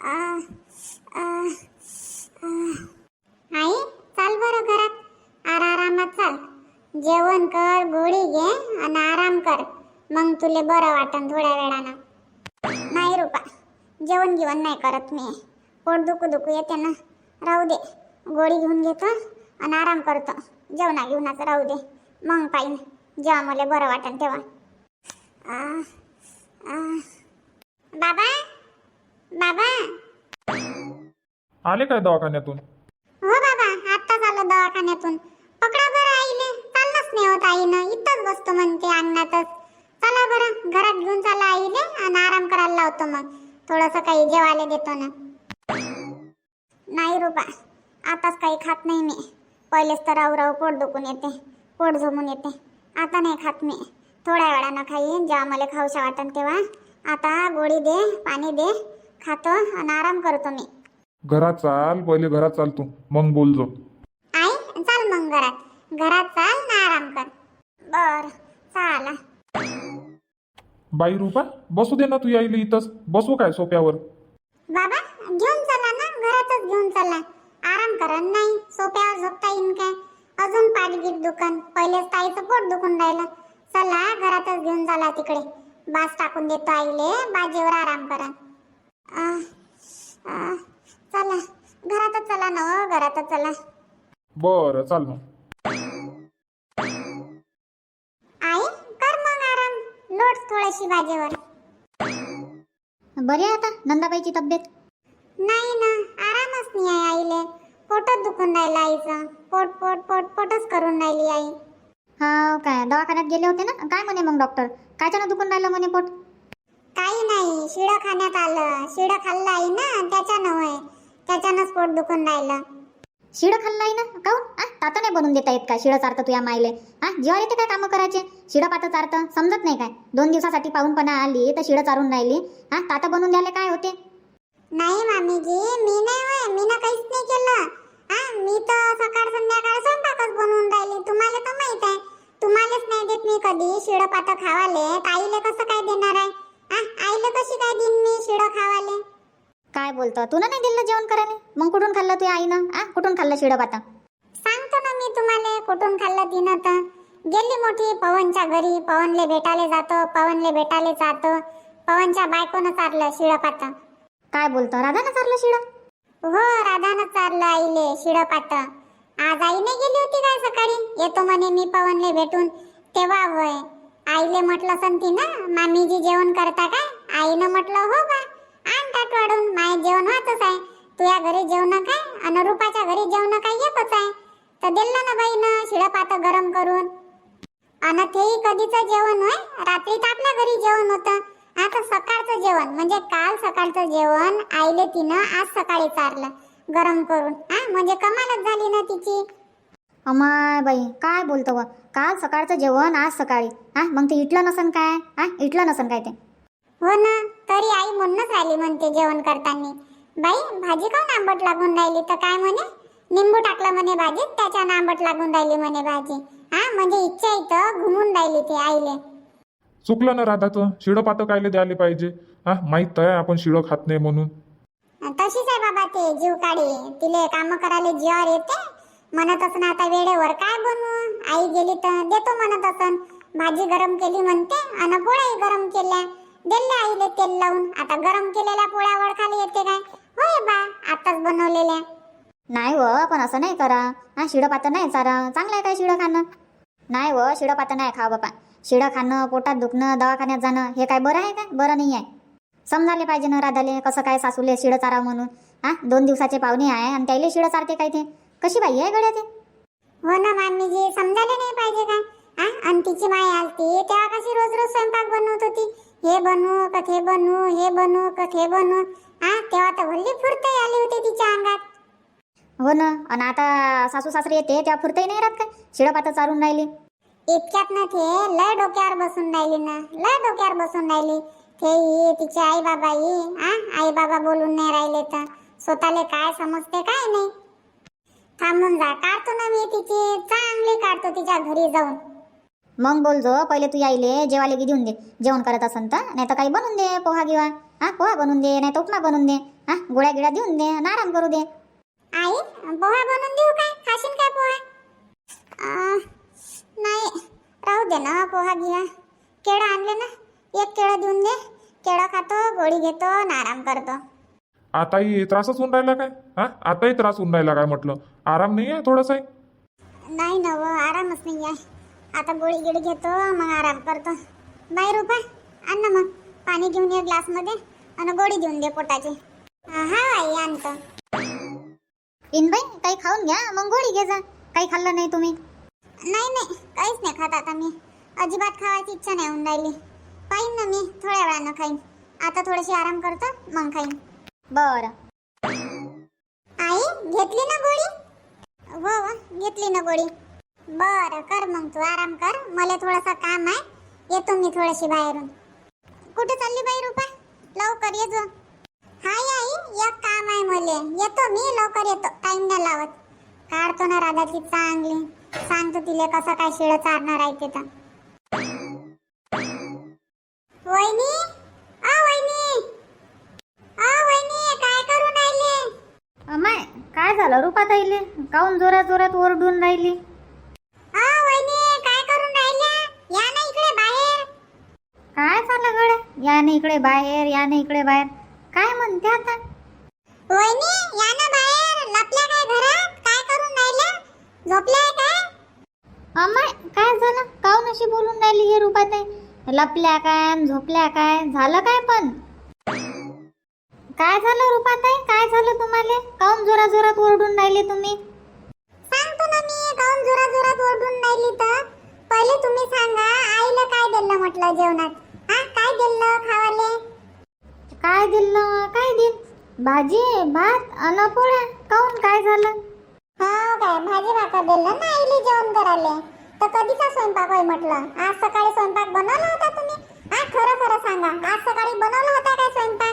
आ, आई चाल बरं घरात. आरामात चाल. जेवण कर गोळी घे आणि आराम कर. मग तुले बरं वाटन थोड्या वेळानं. नाही रुपा जेवण गिवण नाही करत मी. पोट दुखू दुखू येते ना. राहू दे. गोळी घेऊन घेतो आणि आराम करतो. जेवणा घेऊनच राहू दे. मग पाहिन. जेव्हा मला बरं वाटन तेव्हा. बाबा बाबा. आले काय दवाखान्यातून? हो बाबा आत्ताच आलो दवाखान्यातून. पकडा बरं आईले. चाललंच नाही होत आईनं. इथंच बसतो म्हणते अंगणातच. चला बरं घरात घेऊन चला आईले आणि आराम करायला लावतो मग. थोडंसं काही जेवायला देतो ना. नाही रुपा आताच काही खात नाही मी. पहिलेच तर राहू राहू पोट दुखून येते. पोट झोमून येते. आता नाही खात मी. थोड्या वेळानं खाईन. जेव्हा मला खाऊशा वाटन तेव्हा. आता गोळी दे पाणी दे. खातो आणि आराम करतो मी. घरात चाल पहिले घरात चाल तू. मग बोलजो आई चाल मग घरात. घरात चाल ना आराम कर. बर चाला. बाई रुपा बसू दे ना तू यायला इथंच. बसू काय सोप्यावर बाबा घेऊन चला ना घरातच घेऊन चला आराम करा नाही. सोप्यावर झोपता येईन काय? अजून पाठगीट दुकान पहिलेच ताईचं पोट दुखून राहिलं. चला घरातच घेऊन चला तिकडे. बास टाकून देतो आईले. बाजीवर आराम करा. चला. घरातच चला ना हो घरातच चला. बरं चाल मग. आई कर मग आराम. लोट थोडीशी बाजेवर बरी आता नंदाबाईची तब्येत? नाही ना आरामच नाही आहे आईले. पोटच दुखून राहिलं आईचं. पोट पोट पोट पोटच करून राहिली आई. हा काय दवाखान्यात गेले होते ना? काय म्हणे मग डॉक्टर कायच्यानं दुखून राहिलं म्हणे पोट? शिळं खाण्यात आलं. शिळं खाल्लं आई ना त्याच्यानं होय. त्याच्यानंच पोट दुखून राहिलं. शिडं खाल्लं आहे ना? काऊन? आ तातं नाही बनवून देता येत काय शिडं चारतं तुया मायले. हा जेव्हा येते काय कामं करायचे? शिडं पातं चारतं? समजत नाही काय? दोन दिवसासाठी पाहूनपणा आली तर शिडं चारून राहिली. हा तातं बनवून द्यायला काय होते? नाही मामीजी मी नाही होय. मी ना काहीच नाही केलं. हा मी तर सकाळ संध्याकाळ स्वयंपाकच बनवून राहिली. तुम्हाला तर माहीत आहे. तुम्हालाच नाही देत मी कधी शिळं पातं खावाले. तर आईले कसं काय देणार आहे? आईले कशी काय देईन मी शिळं खावाले? काय बोलतं? तुला नाही दिलं जेवण करायला? मग कुठून खाल्लं तुया आईनं? आ कुठून खाल्लं शिडं पातं सांगतो ना मी तुम्हाला कुठून खाल्लं तिनं तर. गेली मोठी पवनच्या घरी पवनले भेटायला जातो पवनले भेटायला जातो. पवनच्या बायकोनं चारलं शिळपात काय बोलतं? राधानं चारलं शिडं हो राधानं चारलं आईले शिळपात आज आईने गेली होती काय सकाळी? येतो म्हणे मी पवनले भेटून. तेव्हा होय. आईले म्हटलं संती ना मामीजी जेवण करता का आईनं म्हटलं हो बा आण टाक वाढून माय जेवण होतच आहे. तुझ्या घरी जेवण काय? अन रूपाच्या घरी जेवण काय येतच आहे. तर दिलं ना बाईनं शिळपात गरम करून. अन तेही कधीचं जेवण होय? रात्री तर आपल्या घरी जेवण होतं. आता सकाळचं जेवण म्हणजे काल सकाळचं जेवण आईले तिनं आज सकाळी चारलं गरम करून. हा म्हणजे कमालच झाली ना तिची. अमाय बाई काय बोलतो व? काल सकाळचं जेवण आज सकाळी. हा मग ते इटलं नसन काय? हा इटलं नसन काय ते? हो ना तरी आई म्हणूनच राहिली म्हणते जेवण करताना. बाई भाजी काऊन आंबट लागून राहिली? तर काय म्हणे? निंबू टाकलं म्हणे भाजीत त्याच्यानं आंबट लागून राहिली म्हणे भाजी. हा म्हणजे इच्छा इथं घुमून राहिली ती आईले. चुकलं ना राधाचं शिडं पातं कायले द्यायला पाहिजे? हा माहीत आहे आपण शिडं खात नाही म्हणून. तशीच आहे बाबा ते जीव काढी. तिले काम करायला जीवावर येते. म्हणत असं आता वेळेवर काय बनवू? आई गेली तर देतो म्हणत असन. भाजी गरम केली म्हणते आणि पोळ्याही गरम केल्या. दिल्या आईले तेल लावून. आता गरम केलेल्या पोळ्या वळखाली येते काय? होय बा आताच बनवलेल्या. नाही व पण असं नाही करा. हा शिडं पातं नाही चारा. चांगलं आहे काय शिडं खाणं? नाही हो, व शिडं पातं नाही खा बापा. शिडं खाणं पोटात दुखणं दवाखान्यात जाणं हे काय बरं आहे काय? बरं नाही आहे. समजाले पाहिजे ना राधाले कसं काय सासूले शिडं चारा म्हणून. हा दोन दिवसाचे पाहुणे आहे आणि त्याला शिडं चारते काय ते? कशी बाई आहे गड्या ते? हो ना मामीजी समजायला नाही पाहिजे काय? हा आणि तिची माय आलती तेव्हा कशी रोज रोज स्वयंपाक बनवत होती? हे बनवू का ते बनवू हे बनवू का ते बनवू हा तेव्हा तर भल्ली फुरते आली होती तिच्या अंगात. हो ना आणि आता सासू सासरे येते तेव्हा फुरतही नाही राहत काय? शिडं पातं चारून राहिली. इतक्यात ना ते लय डोक्यावर बसून राहिली ना लय डोक्यावर बसून राहिली. ते ही तिचे आई बाबा ही आ आई बाबा बोलून नाही राहिले तर. स्वतःले काय समजते काय नाही. थांबून जा. काढतो ना मी तिची. चांगली काढतो तिच्या घरी जाऊन. मग बोल जो पहिले तू यायले जेवायला की देऊन दे. जेवण करत असन तर नाही तर काही बनवून दे पोहा किंवा हा पोहा बनवून दे नाही तर उपमा बनवून दे. हा गोळ्या गिळ्या देऊन दे आणि आराम करू दे. आई पोहा बनवून देऊ काय? खाशील काय पोहा? अं, नाही. राहू दे ना पोहा घ्या केळं आणले ना एक केळं देऊन दे. केळं खातो गोळी घेतो आणि आराम करतो. आताही त्रासच होऊन राहिला काय? हा आताही त्रास होऊन राहिला काय म्हटलं? आराम नाही आहे थोडासाही नाही ना व आरामच नाही आहे. आता गोळी गिळी घेतो मग आराम करतो. बाई रुपा आण ना मग. पाणी घेऊन ये ग्लासमध्ये आणि गोळी देऊन दे पोटाची. हा हा, आई आणतो इनबाई काही खाऊन घ्या मग गोळी घे जा. काही खाल्लं नाही तुम्ही? नाही नाही काहीच नाही खात आता मी. अजिबात खावायची इच्छा नाही होऊन राहिली. पाहिन ना मी थोड्या वेळानं खाईन. आता थोडीशी आराम करतो मग खाईन. बरं. आई घेतली ना हो हो घेतली ना गोळी? बरं कर मग तू आराम कर. मला थोडंसं काम आहे. येतो मी थोडीशी बाहेरून. कुठे चालली बाई रुपा? लवकर ये जो. हाय आई एक काम आहे मले. येतो मी लवकर येतो. टाइम नाही लावत. काढतो ना राधाची चांगली. सांगतो तिला कसं काय शिळ चारणार आहे ते तर वहिनी आ वहिनी आ वहिनी काय करून राहिले अमाय काय रुपाताईले काऊन जोरात जोरात ओरडून राहिली? आ वहिनी काय करून राहिल्या? या ना इकडे बाहेर. काय झालं गड्या? याने इकडे बाहेर याने इकडे बाहेर. काय म्हणते आता? वहिनी या ना बाहेर. लपल्या काय घरात? काय करून राहिल्या? झोपल्या काय? अमाय काय झालं? काऊन अशी बोलून राहिली हे रुपाताई? लपल्या काय अन झोपल्या काय? झालं काय पण? काय झालं रुपाताई? काय झालं तुम्हाला? काऊन जोरा जोरात ओरडून राहिले तुम्ही? सांगतो ना मी काऊन जोरा जोरात ओरडून राहिली तर? पहिले तुम्ही सांगा आईला काय दिलं म्हटलं जेवणात? हा काय दिलं खावाले? काय दिलं? काय दिल? भाजी भात अन पोळ्या? काऊन काय झालं? हो काय भाजी भाकर दिलं ना आईले जेवण करायला? तर कधीचा स्वयंपाक होय म्हटलं? आज सकाळी स्वयंपाक बनवला होता तुम्ही? हा खरं खरं सांगा. आज सकाळी बनवला होता काय स्वयंपाक?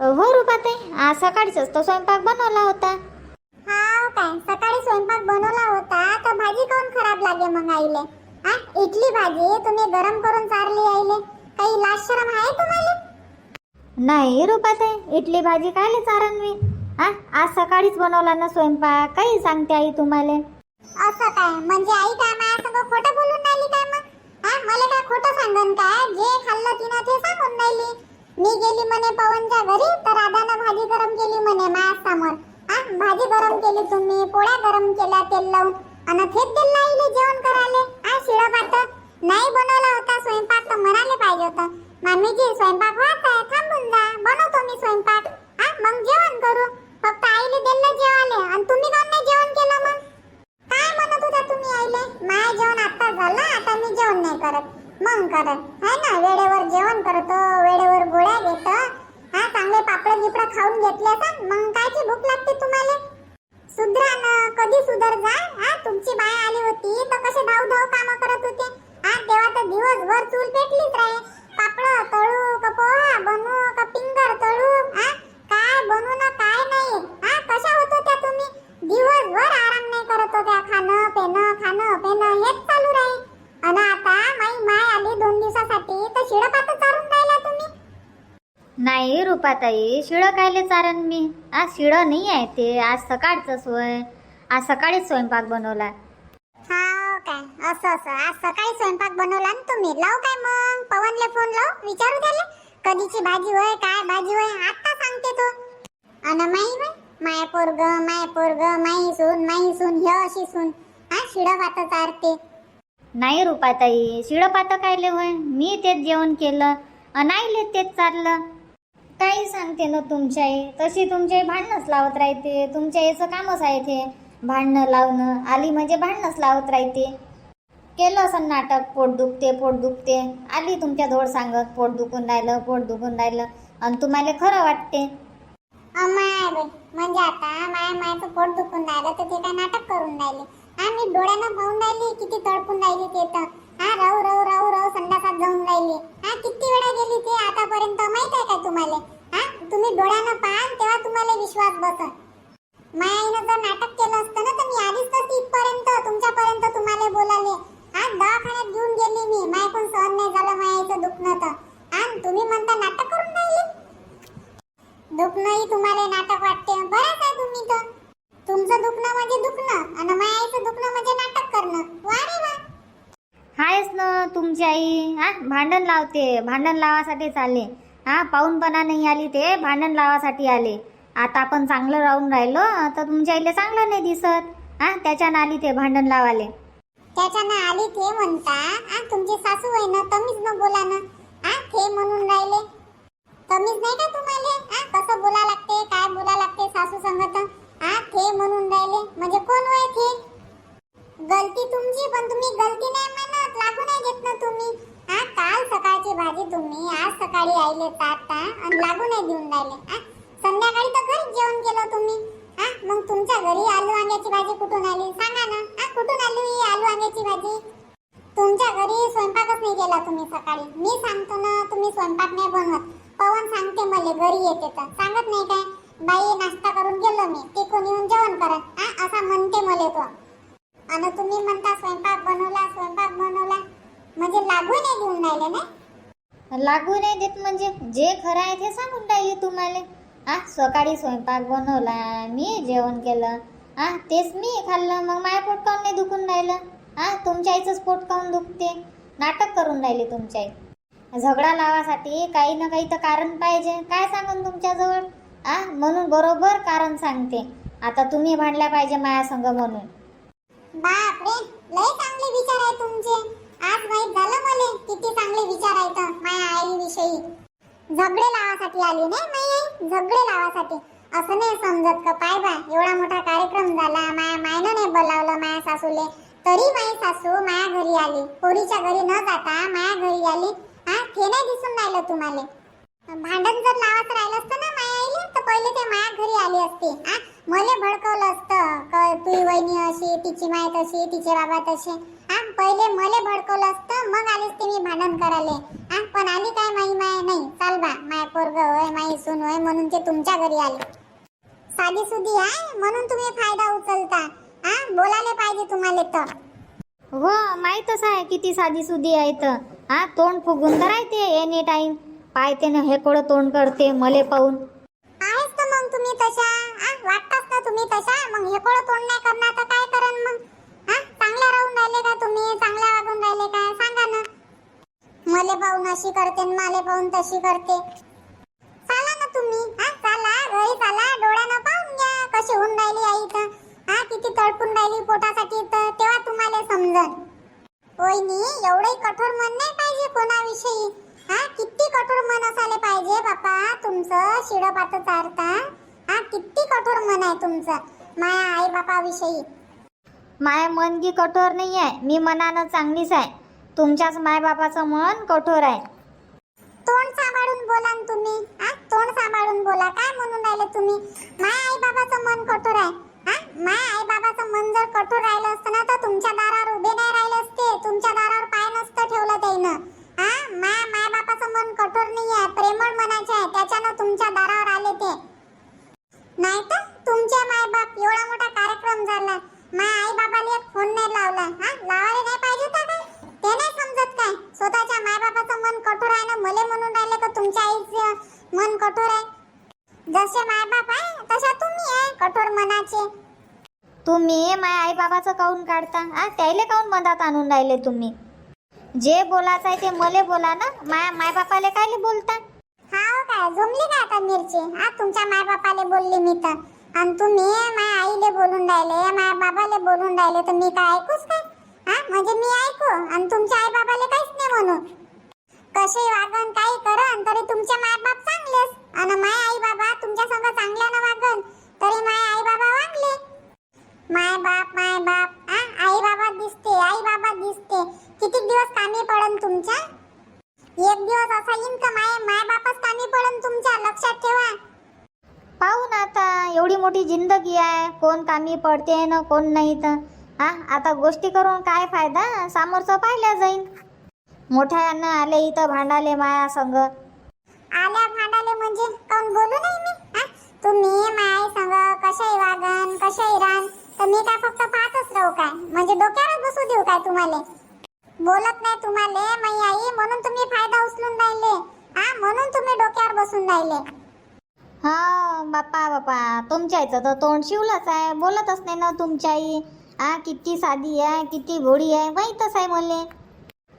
हो रुपाताई. आज सकाळीच तो स्वयंपाक बनवला होता. हा काय? सकाळी स्वयंपाक बनवला होता तर भाजी काऊन खराब लागे मग आईले? हा इडली भाजी तुम्ही गरम करून चारली आईले. काही लाज शरम आहे तुम्हाला? नाही रुपाताई. इडली भाजी कायले चारण मी हा आज सकाळीच बनवला ना स्वयंपाक. काही सांगते आई तुम्हाला. असं काय? म्हणजे आई काय माझ्या संग खोटं बोलून राहिली काय मग? हा मला काय खोटं सांगन काय? जे खाल्लं तिनं ते सांगून राहिली. मी गेली म्हणे पवनच्या घरी तर राधानं भाजी गरम केली म्हणे माझ्यासमोर हा भाजी गरम केली तुम्ही पोळ्या गरम केल्या तेल लावून. आणि थेट दिलं आईले जेवण करायले. हा शिळं पात नाही बनवला होता स्वयंपाक तर म्हणाले पाहिजे होतं. मामीजी स्वयंपाक व्हायचा आहे थांबून जा. बनवतो मी स्वयंपाक. हा मग जेवण करू. फक्त आईले दिलं जेवाले. आणि तुम्ही काऊन नाही जेवण केलं मग? काय म्हणत होता तुम्ही आईले? माय जेवण आता झालं आता मी जेवण नाही करत. मग करत आहे ना वेळेवर जेवण करतो वेळेवर गोळ्या घेतो. हा चांगले पापड गिपड खाऊन घेतले तर मग कायची भूक लागते तुम्हाला? सुधरा ना कधी सुधर जा. हा तुमची बाय आली होती तर कसे धाव धाव काम करत होते. हा तेव्हा तर दिवसभर चूल पेटलीच राहे. पापड तळू का पोहा बनू का पिंगर तळू? हा काय बनू ना काय नाही. हा कशा होत होत्या तुम्ही? दिवसभर आराम नाही करत होत्या. खाणं पेणं खाणं पेणं हेच चालू राहील आणि आता माई माय आली दोन दिवसासाठी. तर शिळपात चालून राहिला तुम्ही? नाही रुपाताई शिळं कायले चारण मी? आज शिळं नाही आहे ते. आज सकाळचं सोय. आज सकाळीच स्वयंपाक बनवला. हा काय? असं असं. आज सकाळी स्वयंपाक बनवला ना तुम्ही. लाव काय मग? पवनले फोन लाव? विचारू त्याले? कधीची भाजी होय काय भाजी होय आता सांगते तो. अन माई बाई माय पोरग माय पोरग माई सून माई सून हे अशी सून. हा शिडा भात चारते. नाही रुपाताई शिळं कायले होय? मी तेच जेवण केलं अनाईले तेच चाललं. काही सांगते ना तुमच्या आई तशी तुमच्या भांडणच लावत राहते. तुमच्या याचं कामच आहे ते भांडणं लावणं. आली म्हणजे भांडणच लावत राहते. केलं असं नाटक पोट दुखते पोट दुखते. आली तुमच्या धोड सांगत पोट दुखून राहिलं पोट दुखून राहिलं. आणि तुम्हाला खरं वाटते. अमाय म्हणजे आता माय मायचं पोट दुखून राहिलं तर ते काय नाटक करून राहिले. हा मी पाहून राहिली किती तडपून राहिली ते तर. हा राहू राहू राहू राहू संडासात जाऊन राहिली. हा किती वेळा गेली ते आतापर्यंत माहीत आहे का तुम्हाला? हा तुम्ही डोळ्यांना पाहाल तेव्हा तुम्हाला विश्वास बसल. माया आईनं जर नाटक केलं असतं ना तर मी आधीच तर तिथपर्यंत तुमच्यापर्यंत तुम्हाला बोलाले. हा दवाखान्यात घेऊन गेली मी. मायकून सहन नाही झालं माया आईचं दुखणं तर. आणि तुम्ही म्हणता नाटक करून राहिले? दुखणंही तुम्हाला नाटक वाटतं. भांडण लावते भांडण लावासाठी चालले. हा पाहूनपणा नाही आली ते भांडण लावासाठी आले. आता आपण चांगलं राहून राहिलो तर तुमच्या आईला चांगलं नाही दिसत. हा त्याच्यानं आली ते भांडण लावाले. त्याच्यानं आली ते म्हणता आ तुमची सासू आहे ना तमीच न बोला ना. आ ते म्हणून राहिले. तमीच नाही का तुम्हाला? आ कसं बोला लागते काय बोला लागते सासू संगत? आ ते म्हणून राहिले. म्हणजे कोण होय ते गलती तुमची पण तुम्ही गलती नाही म्हणत लागू नाही देत ना तुम्ही. हा काल सकाळची भाजी तुम्ही आज सकाळी आईले ताटा आणि लागू नाही देऊन राहिले आ संध्याकाळी तर घरीच जेवण केलं तुम्ही हा. मग तुमच्या घरी आलू वांग्याची भाजी कुठून आली? सांगा ना आ कुठून आली ही आलू वांग्याची भाजी? तुमच्या घरी स्वयंपाकच नाही केला तुम्ही सकाळी. मी सांगतो ना तुम्ही स्वयंपाक नाही बनवत. पवन सांगते मला घरी येते तर. सांगत नाही काय? बाई नाश्ता करून गेलो मी तिकून येऊन जेवण करत आ असा म्हणते मला तो. आणि तुम्ही म्हणता स्वयंपाक बनवला स्वयंपाक बनवला म्हणजे लागू नाही देऊन राहिले ना? लागू नाही देत म्हणजे जे खरं आहे ते सांगून राहिली तुम्हाला. आ सकाळी स्वयंपाक बनवला मी जेवण केलं. आ तेच मी खाल्लं मग माझ्या पोट काऊन नाही दुखून राहिलं. आ तुमच्या आईचंच पोट काऊन दुखते? नाटक करून राहिले तुमच्या आई. झगडा लावासाठी काही ना काही तर कारण पाहिजे. काय सांगून तुमच्याजवळ? आ म्हणून बरोबर कारण सांगते. आता तुम्ही भांडल्या पाहिजे माया संग म्हणून. बापरे लय चांगले विचार आहे तुमचे. आज माहीत झालं मले किती चांगले विचार आहेत माझ्या आईविषयी. झगडे लावासाठी आली नाही माई आई झगडे लावासाठी. असं नाही समजत का पाय बा एवढा मोठा कार्यक्रम झाला माया मायनं नाही बोलावलं माया सासूले. तरी माई सासू माया घरी आली. पोरीच्या घरी न जाता माया घरी आली. हा हे नाही दिसून राहिलं तुम्हाला. भांडण जर लावत राहिलं असतं ना माया आईले तर पहिले ते माया घरी आली असती. आ मले भडकवलं असतं. तुझी वहिनी अशी तिची माय तशी तिचे बाबा तसे. आ पहिले मले भडकवलं असतं मग आलीस ते मी भांडण करायले. आ पण आली काय माई माय नाही. चाल बा माय पोरग होय माई सून होय म्हणून ते तुमच्या घरी आले. साधी सुधी आहे म्हणून तुम्ही फायदा उचलता. आ बोलायला पाहिजे तुम्हाला तर. हो माहीतच आहे किती साधी सुधी आहे तर हा तोंड फुगून तर राहते एनी टाइम पाहते ना हे कोडं तोंड करते मले पाहून. आहेच तर मग तुम्ही तशा. आ वाटताच ना तुम्ही तशा. मग हे कोण तोंड नाही करणार तर काय करन मग? हा राहिले का तुम्ही? चांगल्या वागून राहिले का? सांगा ना. मले पाहून अशी करते माले पाहून तशी करते. चाला ना तुम्ही. हा चाला. घरी चाला. डोळ्यानं पाहून घ्या कशी होऊन राहिली आई तर हा किती तडपून राहिली पोटासाठी तर तेव्हा तुम्हाला समजन. वहिनी एवढंही कठोर मन नाही पाहिजे कोणाविषयी. हा किती कठोर मन असायला पाहिजे बापा. तुमचं शिडपात चारता. हा किती कठोर मन आहे तुमचं. माया आई बापाविषयी माय मन की कठोर नाही आहे मी मनानं चांगलीच आहे. तुमच्याच मायबापाचं मन कठोर आहे. तोंड सांभाळून बोला न तुम्ही. हा? तोंड सांभाळून बोला. काय म्हणून राहिले तुम्ही? माय आई बाबाचं मन कठोर आहे. हा? माया आई बाबाचं मन जर कठोर राहिलं असतं ना तर तुमच्या दारावर उभे नाही राहिले असते. तुमच्या दारावर पाय नसतं ठेवलं त्यानं हा? माय माय बापाचं मन कठोर नाही आहे प्रेमळ मनाचे आहे. त्याच्यानं तुमच्या दारावर आले ते. नाही तर तुमचे माय बाप एवढा मोठा कार्यक्रम झाला. माया आई बाबाला एक फोन नाही लावला. हा? लावायला नाही पाहिजे होता काय? ते नाही समजत काय? स्वतःच्या माय बाबाचं मन कठोर आहे ना? मले म्हणून राहिले का तुमच्या आईचं मन कठोर आहे. जसे माय बाप आहे तशा तुम्ही आहे कठोर मनाचे. तुम्ही माय आई बाबाचं काऊन काढता? आ त्याले काऊन मधात आणून राहिले तुम्ही? जे बोलायचं आहे ते मले बोला ना? माय मायबापाले कायले बोलता? हाव काय? जमली काय आता मिरची? हा? तुमच्या माय बापाले बोलली मी तर. आणि तुम्ही माझ्या आईले बोलून राहिले माझ्या बाबाले बोलून राहिले तर मी काय ऐकूच काय हा? म्हणजे मी ऐकू आणि तुमच्या आई बाबाले काहीच नाही म्हणू. कसे वागन काही करन तरी तुमचे माय बाप चांगलेच. आणि माय आई बाबा तुमच्या संग चांगल्यानं वागन तरी माय आई बाबा वागले. माय बाप माय बाप आ? आई बाबा दिसते आई बाबा दिसते. किती दिवस कामी पडन तुमच्या? एक दिवस असा येईन का माय माय बापच कामी पडन तुमच्या लक्षात ठेवा. पाहू ना आता एवढी मोठी जिंदगी आहे कोण कामी पडते ना कोण नाही तर. हा आता गोष्टी करून काय फायदा? समोरचं पाहिल्या जाईन. मोठ्यानं आले इथं भांडाले माया संग. आल्या भांडाले म्हणजे कोण बोलू नाही मी? हा? तुम्ही माय संग कशाही वागन कशाही रान तर मी काय फक्त पाहतच राहू काय? म्हणजे डोक्यावर बसू देऊ काय तुम्हाला? बोलत नाही तुम्हाला मै आई म्हणून तुम्ही फायदा उचलून राहिले. हा म्हणून तुम्ही डोक्यावर बसून राहिले. हा बाप्पा बापा तुमच्या इथं तर तोंड शिवलंच आहे. बोलतच नाही ना तुमच्या आई आ किती साधी आहे किती गोडी आहे. माहीतच आहे मले.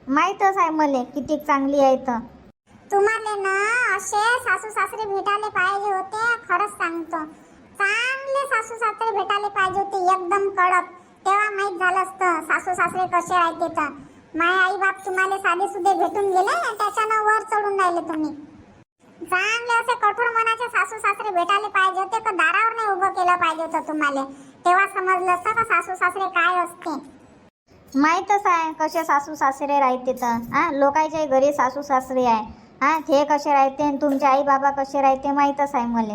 माहीतच आहे मले किती चांगली आहे तर तुम्हाला ना असे सासू सासरे भेटायला पाहिजे होते खरंच सांगतो. चांगले सासू सासरे भेटायला पाहिजे होते एकदम कडक. तेव्हा माहीत झालं असतं सासू सासरे कसे राहते तर. माय आई बाप तुम्हाला साधे सुधे भेटून गेले त्याच्यानं वर चढून राहिले तुम्ही. चांगले असे कठोर मनाचे सासू सासरे भेटायला पाहिजे होते का दारावर नाही उभं केलं पाहिजे होतं तुम्हाला. तेव्हा समजलं असतं का सासू सासरे काय असते? माहीतच आहे कसे सासू सासरे राहते तर हा? लोकांच्या घरी सासू सासरे आहे. हा? ते कसे राहते आणि तुमचे आई बाबा कसे राहते माहीतच आहे मले?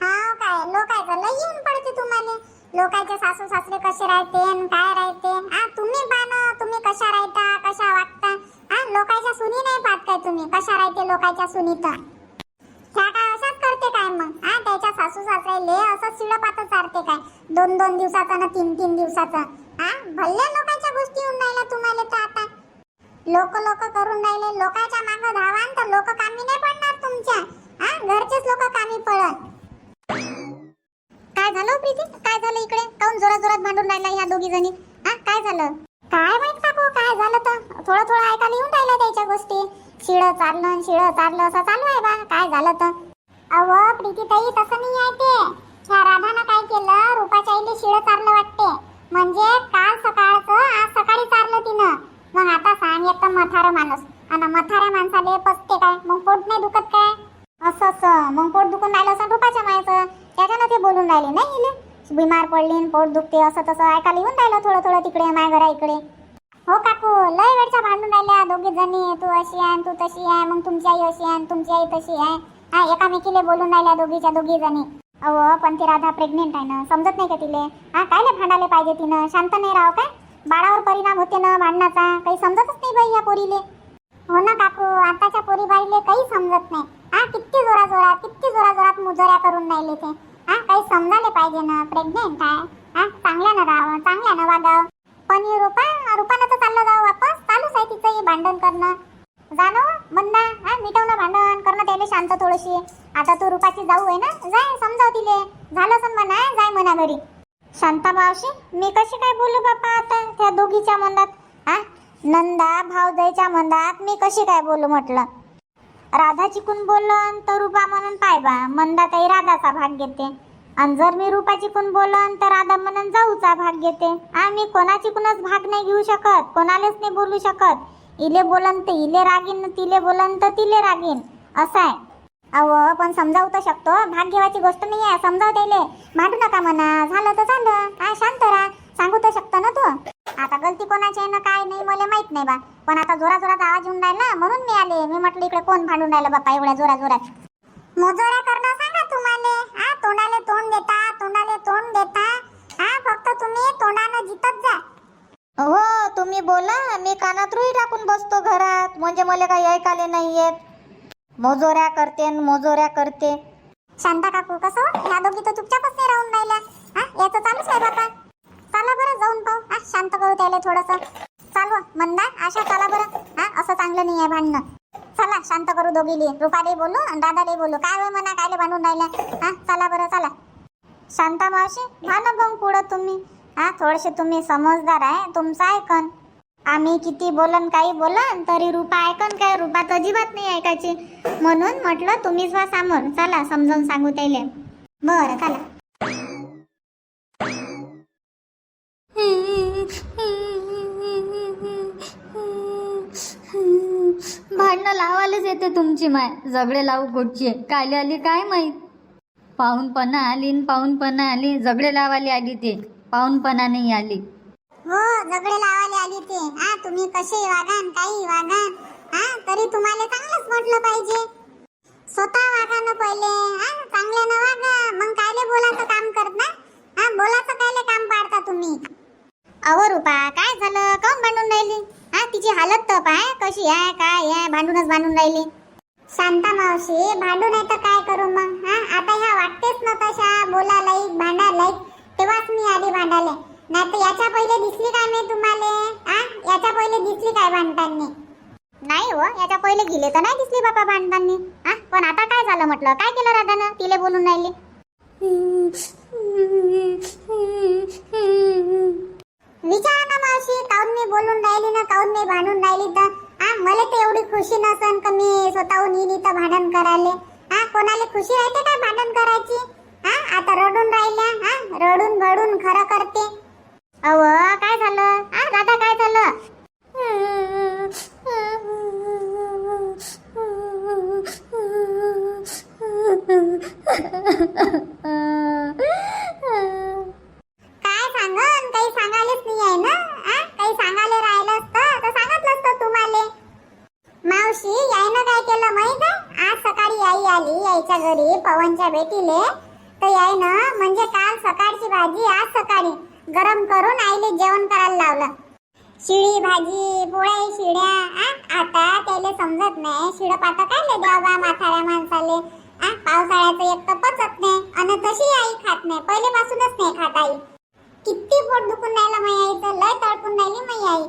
हा काय? लोकांचं लय येऊन पडते तुम्हाला. लोकांचे सासू सासरे कसे राहते आणि काय राहते? हा? तुम्ही पाहणं तुम्ही कशा राहता कशा वागता? हा? लोकांच्या सुनी नाही पाहत काय तुम्ही? कशा राहते लोकांच्या सुनी तर त्या काय अशाच करते काय मग हा त्याच्या सासू सासऱ्याले असं शिळपात चारते काय? दोन दोन दिवसाचा ना तीन तीन दिवसाचा. हा भल्ल्या लोकांच्या गोष्टी येऊन राहिल्या तुम्हाला तर आता. लोक लोक करून राहिले. लोकांच्या मागं धावान तर लोक कामी नाही पडणार तुमच्या. हा घरचेच लोक कामी पडत काय झालं हो प्रीती? काय झालं इकडे? काऊन जोरात जोरात भांडून राहिला ह्या दोघी जणी? हा काय झालं? काय माहीत काकू काय झालं तर? थोडं थोडं ऐकायला येऊन राहिलं त्याच्या गोष्टी. शिळ चाललं शिळ चाललं असं चालू आहे बा. काय झालं तर? अव प्रीती ताई तसं नाही आहे ते. ह्या राधानं काय केलं? रुपाच्या आईले शिळ चारलं वाटते. म्हणजे काल सकाळचं आज सकाळी चारलं तिनं. मग आता सांग एक तर मथार माणूस. आणि मथाऱ्या माणसाले पचते काय? मग पोट नाही दुखत काय? असं असं. मग पोट दुखून राहिलं असं रुपाच्या मायचं. त्याच्यानं ते बोलून राहिले नाही इले बिमार पडली पोट दुखते असं तसं. ऐकायला येऊन राहिलं थोडं थोडं तिकडे माय घरा इकडे. हो काकू. लय वेळच्या भांडून राहिल्या. दोघी जणी तू अशी आहे तू तशी आहे. मग तुमची आई अशी आहे तुमची आई तशी आहे. हा एकामेकीले बोलून राहिल्या दोघीच्या दोघी जणी अहो पण ती राधा प्रेग्नेंट आहे ना. समजत नाही का तिले? हा कायले भांडायला पाहिजे तिनं? शांत नाही राव काय? बाळावर परिणाम होते ना भांडणाचा? काही समजतच नाही बाई या पोरीले. हो ना काकू आताच्या पोरी बाईले काही समजत नाही. हा किती जोरा जोरात किती जोरा जोरात मुजोऱ्या करून राहिले ते. हा काही समजायला पाहिजे ना प्रेग्नेंट आहे. हा चांगल्यानं राहावं चांगल्यानं वागावं. पण ही रुपा रुपानं तर चाललं जावं वापस? चालूच आहे तिचं हे भांडण करणं. जाणं हो. म्हणणं हा मिटवणं भांडण करणं त्याला शांत थोडीशी. आता तू रुपाची जाऊ आहे ना? जाय समजाव तिले. झालं सण म्हणा जाय म्हणा घरी. शांता मावशी मी कशी काय बोलू बापा आता त्या दोघीच्या मनात? हा? नंदा भावजाईच्या मंदात मी कशी काय बोलू म्हटलं? राधा चिकून बोलन तर रुपा म्हणून पाय बा मंदाताई राधाचा भाग घेते. आणि जर मी रूपा चिकून बोलन तर राधा म्हणून जाऊचा भाग घेते. आम्ही कोणाचिकूनच भाग नाही घेऊ शकत कोणालाच नाही बोलू शकत. इले बोलन तर इले रागीन तिले बोलन तर तिले रागीन. असं आहे. अहो पण समजावू तर शकतो. भाग घेवायची गोष्ट नाही आहे समजाव त्याले मांडू नका म्हणा. झालं तर झालं. काय शांत राहा. सांगू तर शकतो ना तू? आता गलती कोणाची आहे ना काय नाही मला माहीत नाही बा. पण आता जोरा जोरात आवाज येऊन राहिला. म्हणून मी आले. मी म्हटलं इकडे कोण भांडून राहिलं बाप्पा? एवढ्या जोरा जोरात मोजोऱ्या करणं सांगा तुम्हाला. हा तोंडाले तोंड देता तोंडाले तोंड देता. हा फक्त तुम्ही तोंडानं जितत जा. हो तुम्ही बोला. मी कानात रुई टाकून बसतो घरात. म्हणजे मला काही ऐकाले नाही येत. मोजोऱ्या करते न मोजोऱ्या करते. शांता काकू कसं? ह्या दोघी तर चुपचापच नाही राहून राहिल्या. हा याचं चालूच आहे बाबा चला बरं जाऊन पाहू. हा शांत करू त्याला थोडस. चालू मंदा आशा चला बरं. हा असं चांगलं नाही आहे भांडणं. चला शांत करू दोघीली. रुपाले बोलू आणि दादाले बोलू. काय वय म्हणा कायले भांडून राहिल्या? हा चला बरं चला. शांता मावशी भानं मग पुढं तुम्ही. हा थोडेसे तुम्ही समजदार आहे तुमचं ऐकन. आम्ही किती बोलन काही बोलन तरी रुपा ऐकन काय? रुपा तर अजिबात नाही ऐकायची. म्हणून म्हटलं तुम्हीच वा सामोर. चला समजावून सांगू त्याला. बरं चला. भांडणं लावायलाच येते तुमची माय. झगडे लावू कुठची? काली आली काय माहीत? पाहूनपणा आली न पाहूनपणा आली. झगडे लावायला आली ते. पाहूनपणा नाही आली. हो झगडे लावायला आली ते. हा तुम्ही कसे वागान काही वागान हा तरी तुम्हाला चांगलंच म्हटलं पाहिजे. स्वतः वागा ना पहिले हा चांगल्यानं वागा. मग कायले बोलाचं काम करत ना? हा बोलाचं कायले काम पाडता तुम्ही? अहो रुपा काय झालं? काऊन भांडून राहिली? हा तिची हालत तर पाय कशी आहे काय आहे भांडूनच भांडून राहिली. शांता मावशी भांडून आहे तर काय करू मग? हा आता ह्या वाटतेच ना तशा बोला लाईक भांडा लाईक तेव्हाच मी आली भांडाले. नाही तर याच्या पहिले दिसली काय मी तुम्हाला? आ? याच्या पहिले दिसली काय भांडताना? नाही हो याच्या पहिले गेले तर नाही दिसली बापा बांधतानी हा पण आता काय झालं म्हटलं? काय केलं राधानं? तिले बोलून राहिली. विचारा ना मावशी काऊन मी बोलून राहिली ना काऊन मी भांडून राहिली तर? हा मला तर एवढी खुशी नसन का मी स्वतःहून येईन तर भांडण करायले? हा कोणाला खुशी राहते काय भांडण करायची? हा आता रडून राहिल्या हा रडून भडून खरं करते. अव काय झालं? हा दादा काय झालं? काय सांगन? काही सांगायलाच नाही आहे ना? आ? काही सांगायला राहिलं असतं तर सांगितलं असतं तुम्हाला. मावशी यायनं काय केलं माहीत आहे? आज सकाळी आई आली यायच्या घरी पवनच्या भेटीले तर यायनं म्हणजे काल सकाळची भाजी आज सकाळी. गरम करून आईले जेवण करायला लावलं. शिळी भाजी पोळ्या शिड्या आ? आता त्याले समजत नाही. शिड पाता काय द्यावा माथाऱ्या माणसाले? आ? पावसाळ्याचं एक तर पचत नाही. आणि तशी आई खात नाही. पहिलेपासूनच नाही खात आई. किती पोट दुखून राहिलं माई आईचं लय तडपून राहिली माई आई.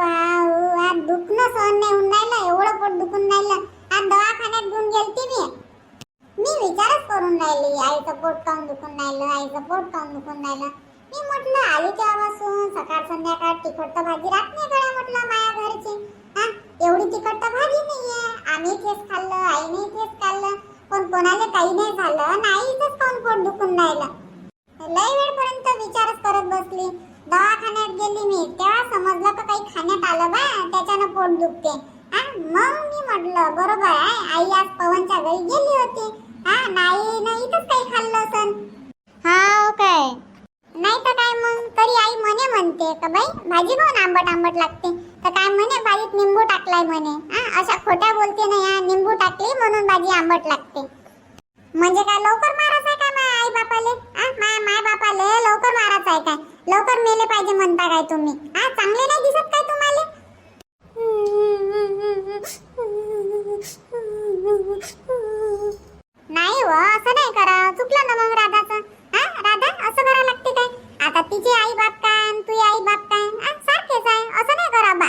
आ दुखणं सहन नाही होऊन राहिलं. एवढं पोट दुखून राहिलं. आज दवाखान्यात घेऊन गेलती मी. मी विचारच करून राहिली आईचं पोट काऊन दुखून राहिलं आईचं पोट काऊन दुखून राहिलं? मी म्हटलं आली तेव्हापासून सकाळ संध्याकाळ तिखट तर भाजी राहत नाही गळ्या म्हटलं माया घरची. हा एवढी तिखट तर भाजी नाहीये. आम्ही तेच खाल्लं आईने तेच खाल्लं पण कोणाला काही नाही झालं आणि आईचंच काऊन पोट दुखून राहिलं? लय वेळपर्यंत विचारच करत बसली. दवाखान्यात गेली मी तेव्हा समजलं का काही खाण्यात आलं बा त्याच्यानं पोट दुखते. मग मी म्हटलं बरोबर आहे आई आज पवनच्या घरी गेली होती. हा नाही ना इथंच काही खाल्लं असन. हा काय? नाही तर काय मग? तरी आई म्हणे म्हणते का बाई भाजी पण आंबट आंबट लागते. तर काय म्हणे भाजीत निंबू टाकलाय म्हणे. हा अशा खोट्या बोलते ना या निंबू टाकली म्हणून भाजी आंबट लागते. म्हणजे काय लवकर मारायचं आहे काय माझ्या आई बापाले आ माय माय बापाले लवकर मारायचं आहे काय? लवकर मेले पाहिजे म्हणता काय तुम्ही? आ चांगले नाही दिसत काय तुम्हाला? नाही हो असं नाही करा चुकलं ना मग राधाचं. हा राधा असं करा लागते काय? आता तिची आई बाप काय तुझी आई बाप काय? सारखेच आहे. असं नाही करा बा.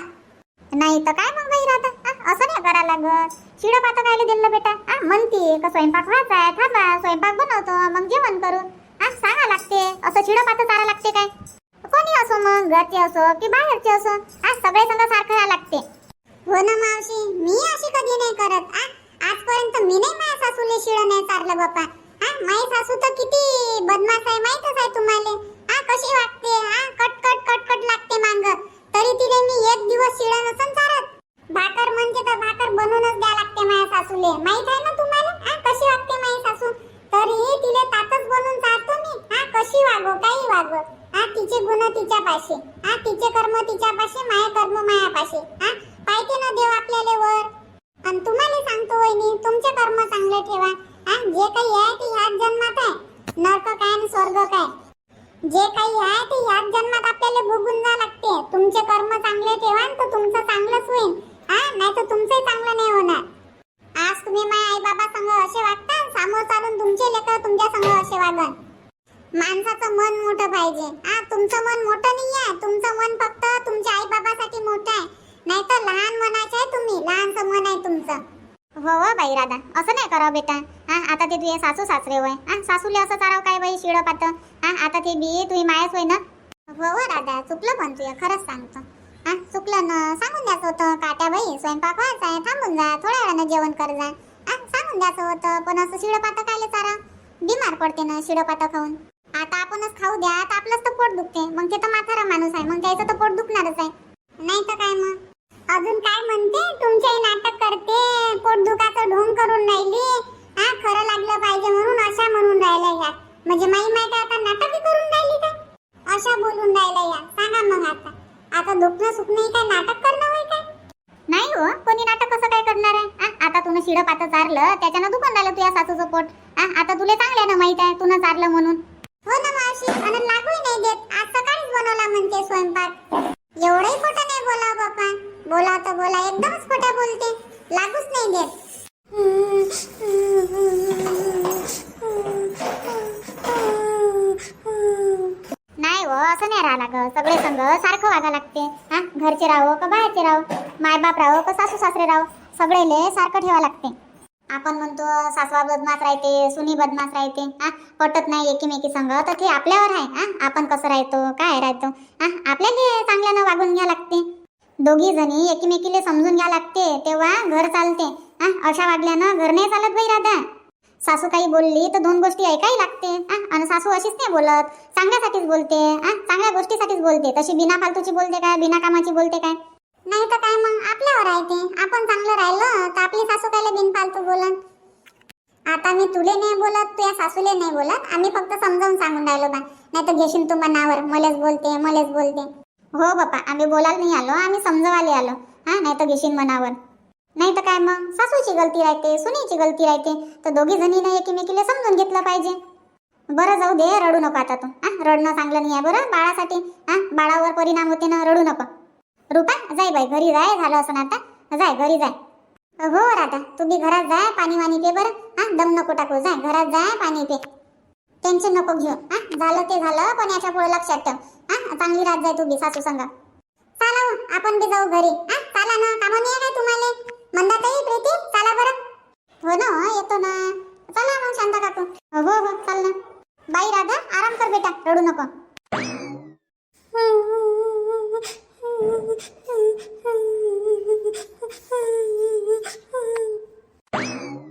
नाही तर काय मग बाई राधा? असं नाही करा लागत. शिडा पाता कायले दिलं बेटा. हा म्हणते का स्वयंपाक व्हायचा आहे? थांबा स्वयंपाक बनवतो. मग जेवण करू. हा सांगा लागते. असं शिडा पाता चारा लागते काय? कोणी असो मग घरचे असो की बाहेरचे असो. हा सगळे संग सारखं लागते. हो ना मावशी मी अशी कधी नाही करत आ आजपर्यंत मी नाही माझ्या सासूले शिळ नाही चारलं बापा हा माझी सासू तर किती बदमाश आहे माहीतच आहे तुम्हाला. हा कशी वागते हा? कट कट कट कट लागते मांग. तरी तिने मी एक दिवस शिळ नसन चारत. भाकर म्हणजे तर भाकर बनवूनच द्या लागते माझ्या सासूले. माहीत आहे ना तुम्हाला? हा कशी वागते माझी सासू? तरीही तिले तातच बनवून चारतो मी. हा कशी वागो काही वागो. हा तिचे गुण तिच्या पाशी हा तिचे कर्म तिच्या पाशी माये कर्म माया पाशी हा पाहिजे ना देव आपल्याला वर. आणि तुम्हाला सांगतो वहिनी तुमचे कर्म चांगले ठेवा. हा जे काही आहे ते ह्याच जन्मात आहे. नरक काय आणि स्वर्ग काय? जे काही आहे ते ह्याच जन्मात आपल्याला भोगून जा लागते. तुमचे कर्म चांगले ठेवा तर तुमचं चांगलंच होईल हा नाही तर तुमचंही चांगलं नाही होणार. आज तुम्ही माझ्या आई बाबा संग असे वागता समोर चालून तुमचे लेकर तुमच्या संग असे वागन. माणसाचं मन मोठं पाहिजे. हा तुमचं मन मोठं नाही आहे तुमचं मन फक्त तुमच्या आई बाबासाठी मोठं आहे. नाही तर लहान मनाचे आहे तुम्ही लहानचं समूह आहे तुमचं. हो हो बाई राधा असं नाही करा बेटा. हा आता ते तुझे सासू सासरे होय. हा सासूले असं चाराव काय बाई शिड पात? हा आता ते बी तुझी मायाच होय ना हो हो राधा चुकलं पण तुझं खरंच सांगतो. हा चुकलं ना सांगून द्यायचं होतं. काट्या बाई स्वयंपाक व्हायचा आहे थांबून जा थोड्या वेळानं जेवण कर जा. हा सांगून द्यायचं होतं पण असं शिडपातं कायले चारा बिमार पडते ना शिडपातं खाऊन. आता आपणच खाऊ द्या आता आपलंच तर पोट दुखते. मग ते तर माथारा माणूस आहे मग त्याचं तर पोट दुखणारच आहे. नाही तर काय मग? अजून काय म्हणते? तुमचे नाटक करते. पोटदुखाचं ढोंग करून राहिली. हा खरं लागलं पाहिजे म्हणून अशा म्हणून राहिल्या ह्या. म्हणजे माई माय काय आता नाटकही करून राहिली का? अशा बोलून राहिल्या या सांगा मग आता. आता दुखणं सुखणं काय नाटक करणं होय काय? नाही हो कोणी नाटक कसं काय करणार आहे? आता तुनं शिडप आता चारलं त्याच्यानं दुकान राहिलं तुझ्या सासूचं पोट. आता तुला चांगल्यानं माहीत आहे तुला चारलं म्हणून. हो ना मावशी आणि लागू नाही देत. आज सकाळीच बनवला म्हणते स्वयंपाक. एवढंही खोटं नाही बोला बापा. बोला तर बोला एकदमच खोट्या बोलते. लागूच नाही देत. नाही हो असं नाही राहा लागत. सगळे संघ सारखं वागा लागते. हा? घरचे राहो का बाहेरचे राहो? मायबाप राहो का सासू सासरे राहो? सगळेले सारखं ठेवा लागते. आपण म्हणतो सासवा बदमाश राहते सुनी बदमाश राहते. हा? पटत नाही एकीमेकी संग तर ते आपल्यावर आहे. हा? आपण कसं राहतो काय राहतो? हा? आपल्याला चांगल्यानं वागून घ्या लागते. दोघी जणी एकीमेकीले समजून घ्या लागते तेव्हा घर चालते. हा अशा वागल्यानं घर नाही चालत बाई राधा. सासू काही बोलली तर दोन गोष्टी ऐकाही लागते. हा आणि सासू अशीच नाही बोलत. चांगल्यासाठीच बोलते. हा चांगल्या गोष्टीसाठीच बोलते. तशी बिना फालतूची बोलते काय? बिना कामाची बोलते काय? नाही तर काय मग? आपल्यावर आहे ते. आपण चांगलं राहिलं तर आपली सासू कायला बिनफालतू बोलत आता मी तुले नाही बोलत तुझ्या सासूले नाही बोलत. आम्ही फक्त समजावून सांगून राहिलो बा. नाही तर घेशील तू मनावर. मलेच बोलते मलेच बोलते. हो बापा. आम्ही बोलायला नाही आलो. आम्ही समजवायला आलो. हा नाही तर घेशील मनावर. नाही तर काय मग? सासूची गलती राहते सुनीची गलती राहते. तर दोघी जणीनं एकीमेकीला समजून घेतलं पाहिजे. बरं जाऊ दे. रडू नको आता तू. हा रडणं चांगलं नाही आहे. बरं बाळासाठी हा बाळावर परिणाम होते ना रडू नको. रुपा जाय बाई घरी जाय. झालं असं आता जाय घरी जाय. हो राधा. तू बी घरात जाय. पाणी वाणी पे बरं. हा दम नको टाकू. जाय घरात जाय. पाणी पे. टेन्शन नको घेऊ. हा झालं ते झालं. पण याच्यापुढे लक्षात ठेव. हा चांगली रात जाय तू बी सासू संग. चला हो, आपण बी जाऊ घरी. हा चला ना कामं नाही काय तुम्हाला? मंदाताई प्रीती चला बरं. हो ना हो, येतो ना. चला मग शांता काकू. हो हो चल ना. बाई राधा आराम कर बेटा रडू नको.